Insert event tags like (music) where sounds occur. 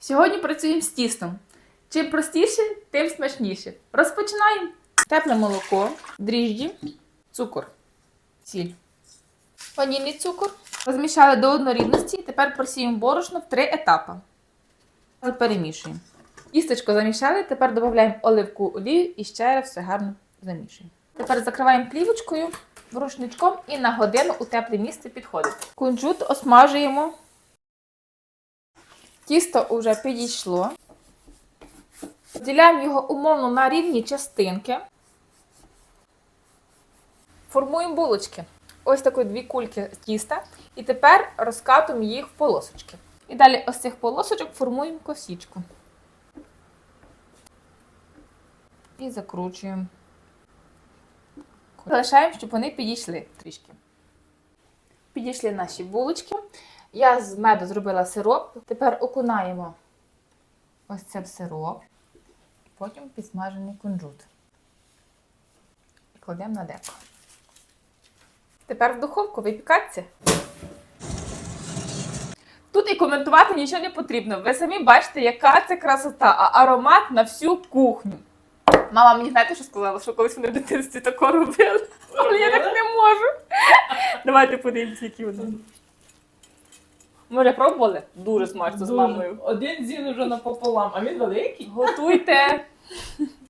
Сьогодні працюємо з тістом. Чим простіше, тим смачніше. Розпочинаємо. Тепле молоко, дріжджі, цукор, сіль. Ванільний цукор. Розмішали до однорідності. Тепер просіємо борошно в три етапи. Перемішуємо. Тістечко замішали, тепер додаємо оливку олію і ще раз все гарно замішуємо. Тепер закриваємо плівочкою, рушничком і на годину у тепле місце підходить. Кунжут осмажуємо. Тісто вже підійшло. Діляємо його умовно на рівні частинки. Формуємо булочки. Ось такі дві кульки тіста. І тепер розкатуємо їх в полосочки. І далі ось цих полосочок формуємо косічку. І закручуємо. Залишаємо, щоб вони підійшли трішки. Підійшли наші булочки. Я з меду зробила сироп. Тепер окунаємо ось це в сироп. Потім підсмажений кунжут. І кладемо на деко. Тепер в духовку випікаться. Тут і коментувати нічого не потрібно. Ви самі бачите, яка це красота, а аромат на всю кухню. Мама мені знаєте, що сказала, що колись вони в дитинстві тако робили. Але я. Давайте подивимося, які вони. Може, пробували? Дуже смачно з Дуже. мамою. Один з'їв вже напополам, а він великий. Готуйте. (laughs)